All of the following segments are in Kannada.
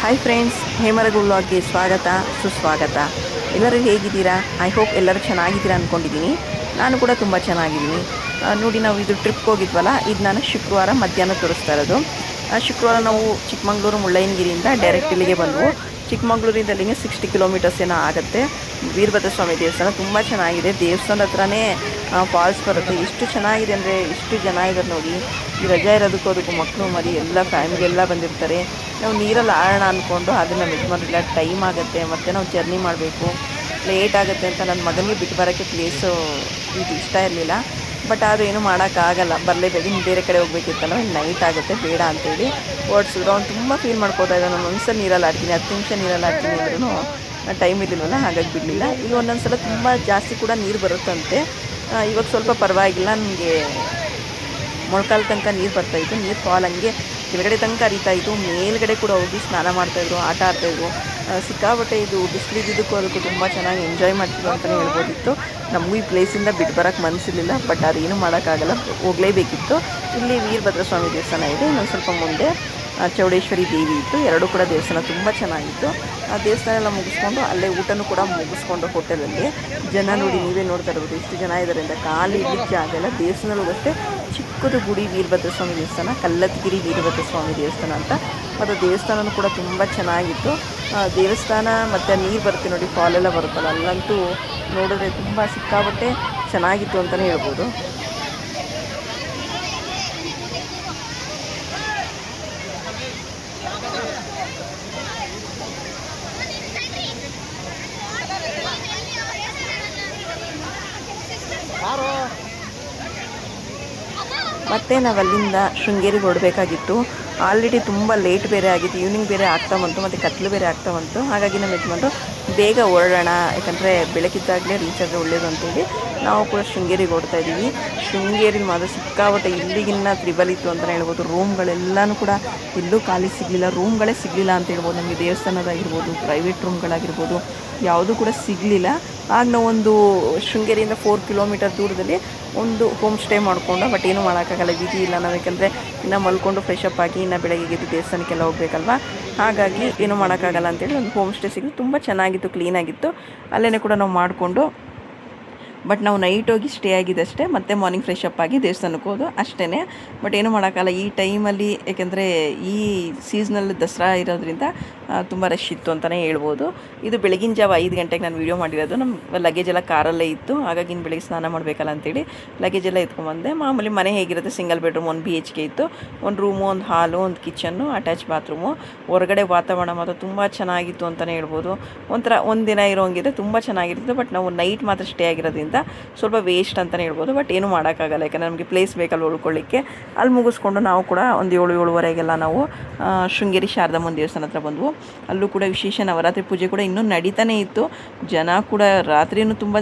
ಹಾಯ್ ಫ್ರೆಂಡ್ಸ್ ಹೇಮರಗು ವ್ಲಾಗ್ಗೆ ಸ್ವಾಗತ, ಸುಸ್ವಾಗತ. ಎಲ್ಲರೂ ಹೇಗಿದ್ದೀರಾ? ಐ ಹೋಪ್ ಎಲ್ಲರೂ ಚೆನ್ನಾಗಿದ್ದೀರಾ ಅಂದ್ಕೊಂಡಿದ್ದೀನಿ ನಾನು ಕೂಡ ತುಂಬ ಚೆನ್ನಾಗಿದ್ದೀನಿ. ನೋಡಿ ನಾವು ಇದು ಟ್ರಿಪ್ಗೆ ಹೋಗಿದ್ವಲ್ಲ, ಇದು ನಾನು ಶುಕ್ರವಾರ ಮಧ್ಯಾಹ್ನ ತೋರಿಸ್ತಾ ಇರೋದು. ಶುಕ್ರವಾರ ನಾವು ಚಿಕ್ಕಮಂಗ್ಳೂರು ಮುಳ್ಳಯ್ಯನಗಿರಿಯಿಂದ ಡೈರೆಕ್ಟ್ ಇಲ್ಲಿಗೆ ಬಂದವು. ಚಿಕ್ಕಮಂಗ್ಳೂರಿಂದ ಅಲ್ಲಿಗೆ ಸಿಕ್ಸ್ಟಿ ಕಿಲೋಮೀಟರ್ಸ್ ಏನೋ ಆಗುತ್ತೆ. ವೀರಭದ್ರ ಸ್ವಾಮಿ ದೇವಸ್ಥಾನ ತುಂಬ ಚೆನ್ನಾಗಿದೆ. ದೇವಸ್ಥಾನದ ಹತ್ರನೇ ಫಾಲ್ಸ್ ಬರುತ್ತೆ. ಎಷ್ಟು ಚೆನ್ನಾಗಿದೆ ಅಂದರೆ ಎಷ್ಟು ಜನ ಇದ್ದಾರೆ ನೋಡಿ. ಈ ರಜಾ ಇರೋದಕ್ಕೂ ಅದಕ್ಕೂ ಮಕ್ಕಳು ಮರಿ, ಎಲ್ಲ ಫ್ಯಾಮಿಲಿ ಎಲ್ಲ ಬಂದಿರ್ತಾರೆ. ನಾವು ನೀರಲ್ಲಿ ಆಡೋಣ ಅಂದ್ಕೊಂಡು ಅದನ್ನು ಮಿಸ್ ಮಾಡಿಲ್ಲ ಟೈಮ್ ಆಗುತ್ತೆ, ಮತ್ತು ನಾವು ಜರ್ನಿ ಮಾಡಬೇಕು. ಲೇಟ್ ಆಗುತ್ತೆ ಅಂತ ನನ್ನ ಮಗನಿಗೆ ಬಿಟ್ಟು ಬರೋಕ್ಕೆ ಪ್ಲೇಸು ಇದು ಇಷ್ಟ ಇರಲಿಲ್ಲ. ಬಟ್ ಅದು ಏನು ಮಾಡೋಕ್ಕಾಗಲ್ಲ ಬರಲೇಬೇಕು. ಇನ್ನು ಬೇರೆ ಕಡೆ ಹೋಗ್ಬೇಕಿತ್ತಲ್ಲ ನೈಟ್ ಆಗುತ್ತೆ, ಬೇಡ ಅಂತೇಳಿ ಓಡಿಸಿದ್ರು. ಅವ್ನು ತುಂಬ ಫೀಲ್ ಮಾಡ್ಕೋತಾ ಇದ್ದ ನಾನು ಒಂದ್ಸಲ ನೀರಲ್ಲಿ ಆಡ್ತೀನಿ, ಹತ್ತು ನಿಮಿಷ ನೀರಲ್ಲಿ ಆಡ್ತೀನಿ ಅಂದ್ರೂ ಟೈಮ್ ಇರಲಿಲ್ವಲ್ಲ, ಹಾಗಾಗಿ ಬಿಡಲಿಲ್ಲ. ಈಗ ಒಂದೊಂದು ಸಲ ತುಂಬ ಜಾಸ್ತಿ ಕೂಡ ನೀರು ಬರುತ್ತಂತೆ. ಇವಾಗ ಸ್ವಲ್ಪ ಪರವಾಗಿಲ್ಲ. ನನಗೆ ಮೊಳಕಾಲ ತನಕ ನೀರು ಬರ್ತಾಯಿತ್ತು ನೀರು ಫಾಲ್ ಹಂಗೆ ಕೆಳಗಡೆ ತನಕ ಹರಿತಾ ಇತ್ತು. ಮೇಲ್ಗಡೆ ಕೂಡ ಹೋಗಿ ಸ್ನಾನ ಮಾಡ್ತಾಯಿದ್ರು ಆಟ ಆಡ್ತಾ ಇದ್ರು. ಸಿಕ್ಕಾಪಟ್ಟೆ ಇದು ಬಿಸಿಲಿದ್ದಕ್ಕೂ ಅದಕ್ಕೂ ತುಂಬ ಚೆನ್ನಾಗಿ ಎಂಜಾಯ್ ಮಾಡ್ತಿದ್ರು ಅಂತಲೇ ಹೇಳ್ಬೋದಿತ್ತು. ನಮಗೂ ಈ ಪ್ಲೇಸಿಂದ ಬಿಟ್ಟು ಬರೋಕ್ಕೆ ಮನಸ್ಸಿರಲಿಲ್ಲ ಬಟ್ ಅದೇನು ಮಾಡೋಕ್ಕಾಗಲ್ಲ, ಹೋಗಲೇಬೇಕಿತ್ತು. ಇಲ್ಲಿ ವೀರಭದ್ರ ಸ್ವಾಮಿ ದೇವಸ್ಥಾನ ಇದೆ. ಇನ್ನೊಂದು ಸ್ವಲ್ಪ ಮುಂದೆ ಚೌಡೇಶ್ವರಿ ದೇವಿ ಇತ್ತು. ಎರಡೂ ಕೂಡ ದೇವಸ್ಥಾನ ತುಂಬ ಚೆನ್ನಾಗಿತ್ತು. ಆ ದೇವಸ್ಥಾನ ಎಲ್ಲ ಮುಗಿಸ್ಕೊಂಡು ಅಲ್ಲೇ ಊಟನೂ ಕೂಡ ಮುಗಿಸ್ಕೊಂಡು ಹೋಟೆಲಲ್ಲಿ. ಜನ ನೋಡಿ, ನೀವೇ ನೋಡ್ತಾ ಇರ್ಬೋದು, ಎಷ್ಟು ಜನ ಇದ್ದಾರೆ ಖಾಲಿ ಬಿಚ್ಚ ಆಗಲ್ಲ ಇಲ್ಲ. ಅಷ್ಟೇ ಚಿಕ್ಕದು ಗುಡಿ ವೀರಭದ್ರ ಸ್ವಾಮಿ ದೇವಸ್ಥಾನ, ಕಲ್ಲತ್ಗಿರಿ ವೀರಭದ್ರ ಸ್ವಾಮಿ ದೇವಸ್ಥಾನ ಅಂತ. ಮತ್ತು ದೇವಸ್ಥಾನನೂ ಕೂಡ ತುಂಬ ಚೆನ್ನಾಗಿತ್ತು. ದೇವಸ್ಥಾನ ಮತ್ತು ನೀರು ಬರುತ್ತೆ ನೋಡಿ ಫಾಲೆಲ್ಲ ಬರುತ್ತಲ್ಲ, ಅಲ್ಲಂತೂ ನೋಡಿದ್ರೆ ತುಂಬ ಸಿಕ್ಕಾಬಟ್ಟೆ ಚೆನ್ನಾಗಿತ್ತು ಅಂತಲೇ ಹೇಳ್ಬೋದು. ಮತ್ತೆ ನಾವು ಅಲ್ಲಿಂದ ಶೃಂಗೇರಿಗೆ ಹೊರಡಬೇಕಾಗಿತ್ತು ಆಲ್ರೆಡಿ ತುಂಬ ಲೇಟ್ ಬೇರೆ ಆಗಿತ್ತು. ಈವ್ನಿಂಗ್ ಬೇರೆ ಆಗ್ತಾ ಬಂತು ಮತ್ತು ಕತ್ಲು ಬೇರೆ ಆಗ್ತಾ ಬಂತು. ಹಾಗಾಗಿ ನಮ್ಮ ಇಟ್ಕೊಂಡು ಬೇಗ ಹೊರಡೋಣ. ಯಾಕಂದರೆ ಬೆಳಕಿದ್ದಾಗಲೇ ರೀಚ್ ಆದರೆ ಒಳ್ಳೇದು ಅಂತೇಳಿ ನಾವು ಕೂಡ ಶೃಂಗೇರಿಗೆ ಓಡ್ತಾ ಇದ್ದೀವಿ. ಶೃಂಗೇರಿ ಮಾತ್ರ ಸಿಕ್ಕಾಪಟ್ಟೆ ಇಲ್ಲಿಗಿನ್ನ ತ್ರಿಬಲ್ ಇತ್ತು ಅಂತಲೇ ಹೇಳ್ಬೋದು ರೂಮ್ಗಳೆಲ್ಲನೂ ಕೂಡ ಎಲ್ಲೂ ಖಾಲಿ ಸಿಗಲಿಲ್ಲ. ರೂಮ್ಗಳೇ ಸಿಗಲಿಲ್ಲ ಅಂತ ಹೇಳ್ಬೋದು. ನಮಗೆ ದೇವಸ್ಥಾನದಾಗಿರ್ಬೋದು ಪ್ರೈವೇಟ್ ರೂಮ್ಗಳಾಗಿರ್ಬೋದು ಯಾವುದೂ ಕೂಡ ಸಿಗಲಿಲ್ಲ. ಆಗ ಒಂದು ಶೃಂಗೇರಿಯಿಂದ ಫೋರ್ ಕಿಲೋಮೀಟರ್ ದೂರದಲ್ಲಿ ಒಂದು ಹೋಮ್ ಸ್ಟೇ ಮಾಡಿಕೊಂಡು ಬಟ್ ಏನೂ ಮಾಡೋಕ್ಕಾಗಲ್ಲ ವಿಧಿ ಇಲ್ಲ ನಾವು, ಯಾಕಂದರೆ ಇನ್ನು ಮಲ್ಕೊಂಡು ಫ್ರೆಶ್ ಅಪ್ ಆಗಿ ಇನ್ನು ಬೆಳಗ್ಗೆ ಎದ್ದು ದೇವಸ್ಥಾನಕ್ಕೆಲ್ಲ ಹೋಗಬೇಕಲ್ವ? ಹಾಗಾಗಿ ಏನೂ ಮಾಡೋಕ್ಕಾಗಲ್ಲ ಅಂತೇಳಿ ಒಂದು ಹೋಮ್ ಸ್ಟೇ ಸಿಗಲಿ. ತುಂಬ ಚೆನ್ನಾಗಿತ್ತು ಕ್ಲೀನಾಗಿತ್ತು ಅಲ್ಲೇ ಕೂಡ ನಾವು ಮಾಡಿಕೊಂಡು ಬಟ್ ನಾವು ನೈಟ್ ಹೋಗಿ ಸ್ಟೇ ಆಗಿದೆ ಅಷ್ಟೇ ಮತ್ತೆ ಮಾರ್ನಿಂಗ್ ಫ್ರೆಶ್ ಅಪ್ ಆಗಿ ದೇವಸ್ಥಾನಕ್ಕೆ ಹೋದು ಅಷ್ಟೇ ಬಟ್ ಏನು ಮಾಡೋಕ್ಕಲ್ಲ ಈ ಟೈಮಲ್ಲಿ ಏಕೆಂದರೆ ಈ ಸೀಸ್ನಲ್ಲಿ ದಸರಾ ಇರೋದ್ರಿಂದ ತುಂಬ ರಶ್ ಇತ್ತು ಅಂತಲೇ ಹೇಳ್ಬೋದು. ಇದು ಬೆಳಗಿನ ಜಾವ ಐದು ಗಂಟೆಗೆ ನಾನು ವೀಡಿಯೋ ಮಾಡಿರೋದು. ನಮ್ಮ ಲಗೇಜ್ ಎಲ್ಲ ಕಾರಲ್ಲೇ ಇತ್ತು. ಹಾಗಾಗಿ ಇನ್ನು ಬೆಳಗ್ಗೆ ಸ್ನಾನ ಮಾಡಬೇಕಲ್ಲ ಅಂತೇಳಿ ಲಗೇಜ್ ಎಲ್ಲ ಎತ್ಕೊಂಬಂದೆ. ಮಾಮೂಲಿ ಮನೆ ಹೇಗಿರುತ್ತೆ? ಸಿಂಗಲ್ ಬೆಡ್ರೂಮ್ ಒಂದು ಬಿ ಎಚ್ ಕೆ ಇತ್ತು. ಒಂದು ರೂಮು ಒಂದು ಹಾಲು ಒಂದು ಕಿಚನ್ನು ಅಟ್ಯಾಚ್ ಬಾತ್ರೂಮು ಹೊರಗಡೆ ವಾತಾವರಣ ಮಾತ್ರ ತುಂಬ ಚೆನ್ನಾಗಿತ್ತು ಅಂತಲೇ ಹೇಳ್ಬೋದು. ಒಂಥರ ದಿನ ಇರೋಂಗಿದೆ ತುಂಬ ಚೆನ್ನಾಗಿರುತ್ತೆ ಬಟ್ ನಾವು ನೈಟ್ ಮಾತ್ರ ಸ್ಟೇ ಆಗಿರೋದ್ರಿಂದ ಸ್ವಲ್ಪ ವೇಸ್ಟ್ ಅಂತಲೇ ಹೇಳ್ಬೋದು ಬಟ್ ಏನೂ ಮಾಡೋಕ್ಕಾಗಲ್ಲ. ಯಾಕಂದರೆ ನಮಗೆ ಪ್ಲೇಸ್ ಬೇಕಲ್ಲ ಉಳ್ಕೊಳ್ಳಿಕ್ಕೆ. ಅಲ್ಲಿ ಮುಗಿಸ್ಕೊಂಡು ನಾವು ಕೂಡ ಒಂದು ಏಳು, ಏಳುವರೆಗೆಲ್ಲ ನಾವು ಶೃಂಗೇರಿ ಶಾರದಮ್ಮನ ದೇವಸ್ಥಾನ ಹತ್ರ ಬಂದವು. ಅಲ್ಲೂ ಕೂಡ ವಿಶೇಷ ನವರಾತ್ರಿ ಪೂಜೆ ಕೂಡ ಇನ್ನೂ ನಡೀತಾನೇ ಇತ್ತು. ಜನ ಕೂಡ ರಾತ್ರಿಯೂ ತುಂಬ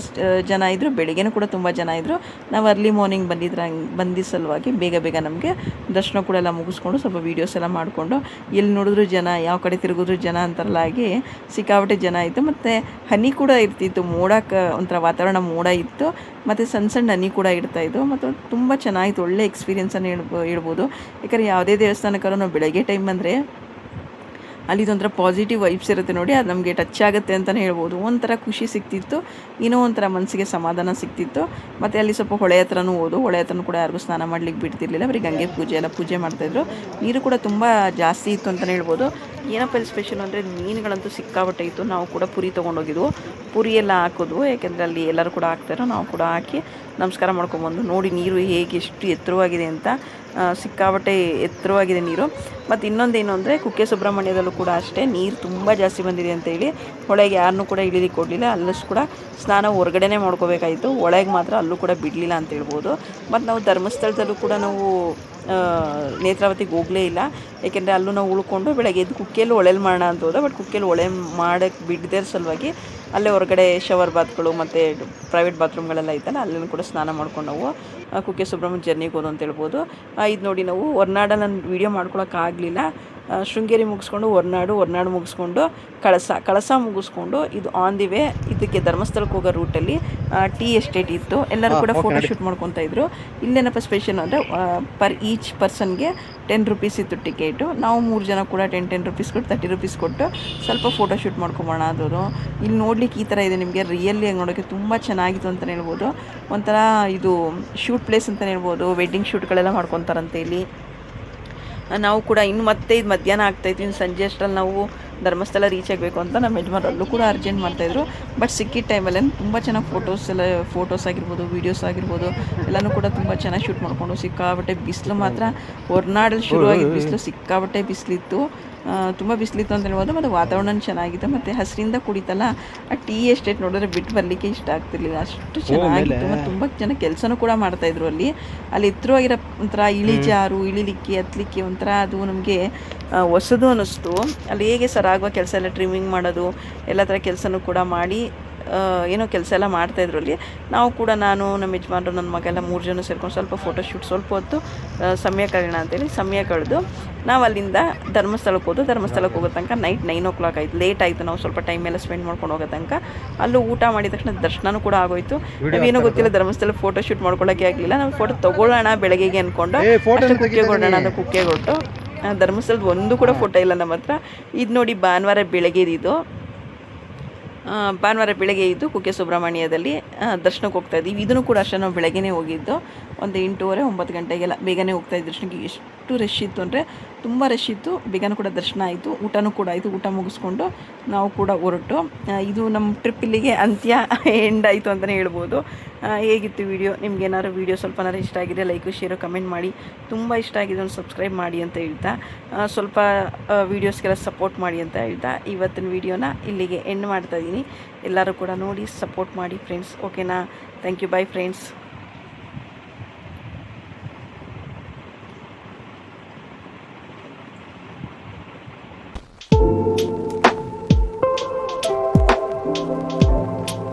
ಜನ ಇದ್ದರು ಬೆಳಿಗ್ಗೆನೂ ಕೂಡ ತುಂಬ ಜನ ಇದ್ದರು ನಾವು ಅರ್ಲಿ ಮಾರ್ನಿಂಗ್ ಬಂದಿದ್ರ ಬಂದಿದ್ದ ಸಲುವಾಗಿ ಬೇಗ ಬೇಗ ನಮಗೆ ದರ್ಶನ ಕೂಡ ಎಲ್ಲ ಮುಗಿಸ್ಕೊಂಡು ಸ್ವಲ್ಪ ವೀಡಿಯೋಸ್ ಎಲ್ಲ ಮಾಡಿಕೊಂಡು, ಎಲ್ಲಿ ನೋಡಿದ್ರು ಜನ, ಯಾವ ಕಡೆ ತಿರುಗಿದ್ರು ಜನ ಅಂತಾರಲ್ಲ ಆಗಿ ಸಿಕ್ಕಾಪಟ್ಟೆ ಜನ ಇತ್ತು. ಮತ್ತು ಹನಿ ಕೂಡ ಇರ್ತಿತ್ತು, ಮೋಡಕ್ಕೆ ಒಂಥರ ವಾತಾವರಣ ಮೋಡ ಇತ್ತು. ಮತ್ತು ಸಣ್ಣ ಸಣ್ಣ ಹನಿ ಕೂಡ ಇಡ್ತಾಯಿದ್ದು ಮತ್ತು ತುಂಬ ಚೆನ್ನಾಗಿತ್ತು. ಒಳ್ಳೆ ಎಕ್ಸ್ಪೀರಿಯೆನ್ಸನ್ನು ಹೇಳ್ಬೋ ಹೇಳ್ಬೋದು. ಯಾಕಂದರೆ ಯಾವುದೇ ದೇವಸ್ಥಾನಕ್ಕಾದ್ರೂ ನಾವು ಬೆಳಗ್ಗೆ ಟೈಮ್ ಬಂದರೆ ಅಲ್ಲಿದೊಂಥರ ಪಾಸಿಟಿವ್ ವೈಬ್ಸ್ ಇರುತ್ತೆ ನೋಡಿ. ಅದು ನಮಗೆ ಟಚ್ ಆಗುತ್ತೆ ಅಂತಲೇ ಹೇಳ್ಬೋದು. ಒಂಥರ ಖುಷಿ ಸಿಗ್ತಿತ್ತು. ಏನೋ ಒಂಥರ ಮನಸ್ಸಿಗೆ ಸಮಾಧಾನ ಸಿಗ್ತಿತ್ತು. ಮತ್ತು ಅಲ್ಲಿ ಸ್ವಲ್ಪ ಹೊಳೆ ಹತ್ರನೂ ಹೋದು ಹೊಳೆ ಹತ್ರನೂ ಕೂಡ ಯಾರಿಗೂ ಸ್ನಾನ ಮಾಡ್ಲಿಕ್ಕೆ ಬಿಡ್ತಿರ್ಲಿಲ್ಲ. ಬರೀ ಗಂಗೆ ಪೂಜೆ ಎಲ್ಲ ಪೂಜೆ ಮಾಡ್ತಾಯಿದ್ರು ನೀರು ಕೂಡ ತುಂಬ ಜಾಸ್ತಿ ಇತ್ತು ಅಂತಲೇ ಹೇಳ್ಬೋದು. ಏನಪ್ಪ ಇಲ್ಲಿ ಸ್ಪೆಷಲ್ ಅಂದರೆ ಮೀನುಗಳಂತೂ ಸಿಕ್ಕಾಪಟ್ಟೆ ಇತ್ತು. ನಾವು ಕೂಡ ಪುರಿ ತೊಗೊಂಡೋಗಿದ್ವು. ಪುರಿ ಎಲ್ಲ ಹಾಕೋದು. ಯಾಕೆಂದರೆ ಅಲ್ಲಿ ಎಲ್ಲರೂ ಕೂಡ ಹಾಕ್ತಾರೋ. ನಾವು ಕೂಡ ಹಾಕಿ ನಮಸ್ಕಾರ ಮಾಡ್ಕೊಂಬಂದು ನೋಡಿ ನೀರು ಹೇಗೆ ಎಷ್ಟು ಎತ್ತರವಾಗಿದೆ ಅಂತ. ಸಿಕ್ಕಾಬಟ್ಟೆ ಎತ್ತರವಾಗಿದೆ ನೀರು. ಮತ್ತು ಇನ್ನೊಂದೇನು ಅಂದರೆ ಕುಕ್ಕೆ ಸುಬ್ರಹ್ಮಣ್ಯದಲ್ಲೂ ಕೂಡ ಅಷ್ಟೇ ನೀರು ತುಂಬ ಜಾಸ್ತಿ ಬಂದಿದೆ ಅಂತೇಳಿ ಒಳಗೆ ಯಾರನ್ನೂ ಕೂಡ ಇಳಿಲಿಕ್ಕೆ ಕೊಡಲಿಲ್ಲ. ಅಲ್ಲಷ್ಟು ಕೂಡ ಸ್ನಾನ ಹೊರಗಡೆನೇ ಮಾಡ್ಕೋಬೇಕಾಯಿತು. ಒಳಗೆ ಮಾತ್ರ ಅಲ್ಲೂ ಕೂಡ ಬಿಡಲಿಲ್ಲ ಅಂತ ಹೇಳ್ಬೋದು. ಮತ್ತು ನಾವು ಧರ್ಮಸ್ಥಳದಲ್ಲೂ ಕೂಡ ನಾವು ನೇತ್ರಾವತಿಗೆ ಹೋಗಲೇ ಇಲ್ಲ. ಏಕೆಂದರೆ ಅಲ್ಲೂ ನಾವು ಉಳ್ಕೊಂಡು ಬೆಳಗ್ಗೆ ಎದ್ದು ಕುಕ್ಕೆಯಲ್ಲಿ ಒಳೆಲ್ ಮಾಡೋಣ ಅಂತ ಹೋದ. ಬಟ್ ಕುಕ್ಕೆಯಲ್ಲಿ ಒಳೆ ಮಾಡೋಕ್ಕೆ ಬಿಡದೇ ಸಲುವಾಗಿ ಅಲ್ಲೇ ಹೊರಗಡೆ ಶವರ್ ಬಾತ್ಗಳು ಮತ್ತು ಪ್ರೈವೇಟ್ ಬಾತ್ರೂಮ್ಗಳೆಲ್ಲ ಐತಲ್ಲ ಅಲ್ಲೂ ಕೂಡ ಸ್ನಾನ ಮಾಡ್ಕೊಂಡು ನಾವು ಕುಕ್ಕೆ ಸುಬ್ರಹ್ಮಣ್ಯ ಜರ್ನಿಗೆ ಹೋದು ಅಂತ ಹೇಳ್ಬೋದು. ಇದು ನೋಡಿ ನಾವು ಹೊರ್ನಾಡ ನಾನು ವೀಡಿಯೋ ಮಾಡ್ಕೊಳಕ್ಕಾಗಲಿಲ್ಲ ಶೃಂಗೇರಿ ಮುಗಿಸ್ಕೊಂಡು ಹೊರನಾಡು ಹೊರನಾಡು ಮುಗಿಸ್ಕೊಂಡು ಕಳಸ ಕಳಸ ಮುಗಿಸ್ಕೊಂಡು ಇದು ಆನ್ ದಿ ವೇ ಇದಕ್ಕೆ ಧರ್ಮಸ್ಥಳಕ್ಕೆ ಹೋಗೋ ರೂಟಲ್ಲಿ ಟೀ ಎಸ್ಟೇಟ್ ಇತ್ತು. ಎಲ್ಲರೂ ಕೂಡ ಫೋಟೋ ಶೂಟ್ ಮಾಡ್ಕೊತಾ ಇದ್ರು. ಇಲ್ಲೇನಪ್ಪ ಸ್ಪೆಷಲ್ ಅಂದರೆ ಪರ್ ಈಚ್ ಪರ್ಸನ್ಗೆ ಟೆನ್ ರುಪೀಸ್ ಇತ್ತು ಟಿಕೆಟು ನಾವು ಮೂರು ಜನ ಕೂಡ ಟೆನ್ ಟೆನ್ ರುಪೀಸ್ ಕೊಟ್ಟು ತರ್ಟಿ ರುಪೀಸ್ ಕೊಟ್ಟು ಸ್ವಲ್ಪ ಫೋಟೋ ಶೂಟ್ ಮಾಡ್ಕೊಂಬೋಣ ಅದು ಇಲ್ಲಿ ನೋಡ್ಲಿಕ್ಕೆ ಈ ಥರ ಇದೆ ನಿಮಗೆ ರಿಯಲಿ ನೋಡೋಕ್ಕೆ ತುಂಬ ಚೆನ್ನಾಗಿತ್ತು ಅಂತಲೇ ಹೇಳ್ಬೋದು. ಒಂಥರ ಇದು ಶೂಟ್ ಪ್ಲೇಸ್ ಅಂತಲೇ ಹೇಳ್ಬೋದು ವೆಡ್ಡಿಂಗ್ ಶೂಟ್ಗಳೆಲ್ಲ ಮಾಡ್ಕೊತಾರಂತೆ ಇಲ್ಲಿ. ನಾವು ಕೂಡ ಇನ್ನು ಮತ್ತೆ ಇದು ಮಧ್ಯಾಹ್ನ ಆಗ್ತಾಯಿತ್ತು ಇನ್ನು ಸಂಜೆ ಅಷ್ಟರಲ್ಲಿ ನಾವು ಧರ್ಮಸ್ಥಳ ರೀಚ್ ಆಗಬೇಕು ಅಂತ ನಮ್ಮ ಯಜಮಾನರಲ್ಲೂ ಕೂಡ ಅರ್ಜೆಂಟ್ ಮಾಡ್ತಾಯಿದ್ರು ಬಟ್ ಸಿಕ್ಕಿದ ಟೈಮಲ್ಲಿ ತುಂಬ ಚೆನ್ನಾಗಿ ಫೋಟೋಸ್ ಎಲ್ಲ ಫೋಟೋಸ್ ಆಗಿರ್ಬೋದು ವೀಡಿಯೋಸ್ ಆಗಿರ್ಬೋದು, ಎಲ್ಲನೂ ಕೂಡ ತುಂಬ ಚೆನ್ನಾಗಿ ಶೂಟ್ ಮಾಡಿಕೊಂಡು ಸಿಕ್ಕಾಬಟ್ಟೆ ಬಿಸಿಲು ಮಾತ್ರ ಹೊರನಾಡಲ್ಲಿ ಶುರುವಾಗಿದ್ದು ಬಿಸಿಲು ಸಿಕ್ಕಾಬಟ್ಟೆ ಬಿಸಿಲಿತ್ತು. ತುಂಬ ಬಿಸಿಲಿತ್ತು ಅಂತ ಹೇಳ್ಬೋದು ಮತ್ತು ವಾತಾವರಣ ಚೆನ್ನಾಗಿತ್ತು ಮತ್ತು ಹಸಿರಿಂದ ಕುಡಿತಲ್ಲ ಆ ಟೀ ಎಸ್ಟೇಟ್ ನೋಡಿದ್ರೆ ಬಿಟ್ಟು ಬರಲಿಕ್ಕೆ ಇಷ್ಟ ಆಗ್ತಿರ್ಲಿಲ್ಲ. ಅಷ್ಟು ಚೆನ್ನಾಗಿತ್ತು ಮತ್ತು ತುಂಬ ಜನ ಕೆಲಸನೂ ಕೂಡ ಮಾಡ್ತಾಯಿದ್ರು ಅಲ್ಲಿ. ಅಲ್ಲಿ ಎತ್ತರವಾಗಿರೋ ಒಂಥರ ಇಳಿಜಾರು ಇಳಿಲಿಕ್ಕೆ ಹತ್ತಲಿಕ್ಕೆ ಒಂಥರ ಅದು ನಮಗೆ ಹೊಸದು ಅನ್ನಿಸ್ತು ಅಲ್ಲಿ ಹೇಗೆ ಸರ್ ಆಗುವ ಕೆಲಸ ಎಲ್ಲ ಟ್ರಿಮ್ಮಿಂಗ್ ಮಾಡೋದು ಎಲ್ಲ ಥರ ಕೆಲಸನೂ ಕೂಡ ಮಾಡಿ ಏನೋ ಕೆಲಸ ಎಲ್ಲ ಮಾಡ್ತಾಯಿದ್ರು ಅಲ್ಲಿ. ನಾವು ಕೂಡ ನಾನು ನಮ್ಮ ಯಜಮಾನರು ನನ್ನ ಮಗೆಲ್ಲ ಮೂರು ಜನ ಸೇರ್ಕೊಂಡು ಸ್ವಲ್ಪ ಫೋಟೋ ಶೂಟ್ ಸ್ವಲ್ಪ ಹೊತ್ತು ಸಮಯ ಕಳೆಯೋಣ ಅಂತೇಳಿ ಸಮಯ ಕಳೆದು ನಾವು ಅಲ್ಲಿಂದ ಧರ್ಮಸ್ಥಳಕ್ಕೆ ಹೋದು ಧರ್ಮಸ್ಥಳಕ್ಕೆ ಹೋಗೋ ತನಕ ನೈಟ್ ನೈನ್ ಓ ಕ್ಲಾಕ್ ಆಯಿತು. ಲೇಟ್ ಆಯಿತು ನಾವು ಸ್ವಲ್ಪ ಟೈಮ್ ಎಲ್ಲ ಸ್ಪೆಂಡ್ ಮಾಡ್ಕೊಂಡು ಹೋಗೋ ತನಕ. ಅಲ್ಲೂ ಊಟ ಮಾಡಿದ ತಕ್ಷಣ ದರ್ಶನನೂ ಕೂಡ ಆಗೋಯ್ತು. ನಾವೇನೋ ಗೊತ್ತಿಲ್ಲ ಧರ್ಮಸ್ಥಳ ಫೋಟೋ ಶೂಟ್ ಮಾಡ್ಕೊಳ್ಳೋಕ್ಕೆ ಆಗಲಿಲ್ಲ. ನಾವು ಫೋಟೋ ತೊಗೊಳ್ಳೋಣ ಬೆಳಗ್ಗೆಗೆ ಅಂದ್ಕೊಂಡು ಕುಕ್ಕೆ ಕೊಡೋಣ ಅಂತ ಕುಕ್ಕೆ ಕೊಟ್ಟು ಧರ್ಮಸ್ಥಳದ ಒಂದು ಕೂಡ ಫೋಟೋ ಇಲ್ಲ ನಮ್ಮ ಹತ್ರ. ಇದು ನೋಡಿ ಭಾನುವಾರ ಬೆಳಗ್ಗೆ ಇದು. ಆ, ಭಾನುವಾರ ಬೆಳಗ್ಗೆ ಇದ್ದು ಕುಕ್ಕೆ ಸುಬ್ರಹ್ಮಣ್ಯದಲ್ಲಿ ದರ್ಶನಕ್ಕೆ ಹೋಗ್ತಾ ಇದ್ದೀವಿ ಇದನ್ನು ಕೂಡ ಅಷ್ಟೇ ನಾವು ಬೆಳಗ್ಗೆನೇ ಹೋಗಿದ್ದು. ಒಂದು ಎಂಟೂವರೆ, ಒಂಬತ್ತು ಗಂಟೆಗೆಲ್ಲ ಬೇಗನೆ ಹೋಗ್ತಾ ದರ್ಶನಕ್ಕೆ. ಎಷ್ಟು ರಶ್ ಇತ್ತು ಅಂದರೆ ತುಂಬ ರಶ್ ಇತ್ತು. ಬೇಗನೆ ಕೂಡ ದರ್ಶನ ಆಯಿತು. ಊಟನೂ ಕೂಡ ಆಯಿತು. ಊಟ ಮುಗಿಸ್ಕೊಂಡು ನಾವು ಕೂಡ ಹೊರಟು. ಇದು ನಮ್ಮ ಟ್ರಿಪ್ ಇಲ್ಲಿಗೆ ಅಂತ್ಯ ಎಂಡ್ ಆಯಿತು ಅಂತಲೇ ಹೇಳ್ಬೋದು. ಹೇಗಿತ್ತು ವೀಡಿಯೋ ನಿಮ್ಗೆ ಏನಾದ್ರು ವಿಡಿಯೋ ಸ್ವಲ್ಪನಾರು ಇಷ್ಟ ಆಗಿದೆ ಲೈಕು ಶೇರು ಕಮೆಂಟ್ ಮಾಡಿ. ತುಂಬ ಇಷ್ಟ ಆಗಿದೆ ಒಂದು ಸಬ್ಸ್ಕ್ರೈಬ್ ಮಾಡಿ ಅಂತ ಹೇಳ್ತಾ. ಸ್ವಲ್ಪ ವೀಡಿಯೋಸ್ಗೆಲ್ಲ ಸಪೋರ್ಟ್ ಮಾಡಿ ಅಂತ ಹೇಳ್ತಾ. ಇವತ್ತಿನ ವಿಡಿಯೋನ ಇಲ್ಲಿಗೆ ಎಂಡ್ ಮಾಡ್ತಾ ಇದ್ದೀನಿ. ಎಲ್ಲರೂ ಕೂಡ ನೋಡಿ ಸಪೋರ್ಟ್ ಮಾಡಿ ಫ್ರೆಂಡ್ಸ್ ಓಕೆನಾ thank you bye friends Thank you